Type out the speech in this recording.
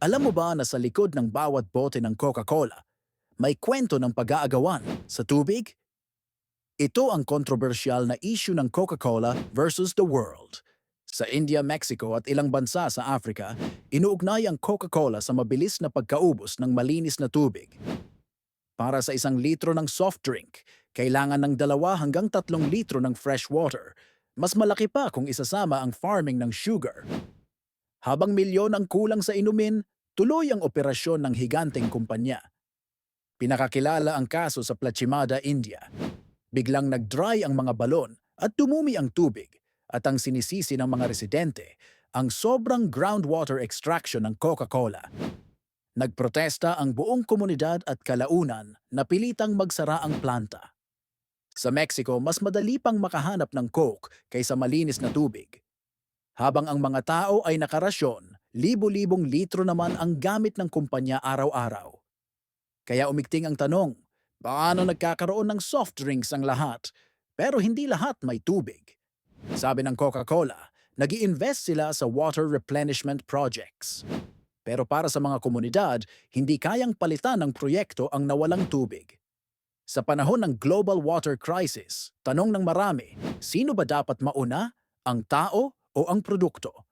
Alam mo ba na sa likod ng bawat bote ng Coca-Cola, may kwento ng pag-aagawan sa tubig? Ito ang kontrobersyal na issue ng Coca-Cola versus the world. Sa India, Mexico at ilang bansa sa Africa, inuugnay ang Coca-Cola sa mabilis na pagkaubos ng malinis na tubig. Para sa isang litro ng soft drink, kailangan ng dalawa hanggang tatlong litro ng fresh water. Mas malaki pa kung isasama ang farming ng sugar. Habang milyon ang kulang sa inumin, tuloy ang operasyon ng higanteng kumpanya. Pinakakilala ang kaso sa Plachimada, India. Biglang nag-dry ang mga balon at dumumi ang tubig at ang sinisisi ng mga residente ang sobrang groundwater extraction ng Coca-Cola. Nagprotesta ang buong komunidad at kalaunan na pilitang magsara ang planta. Sa Mexico, mas madali pang makahanap ng Coke kaysa malinis na tubig. Habang ang mga tao ay nakarasyon, libo-libong litro naman ang gamit ng kumpanya araw-araw. Kaya umikting ang tanong, paano nagkakaroon ng soft drinks ang lahat, pero hindi lahat may tubig? Sabi ng Coca-Cola, nag invest sila sa water replenishment projects. Pero para sa mga komunidad, hindi kayang palitan ng proyekto ang nawalang tubig. Sa panahon ng global water crisis, tanong ng marami, sino ba dapat mauna, ang tao o ang produkto?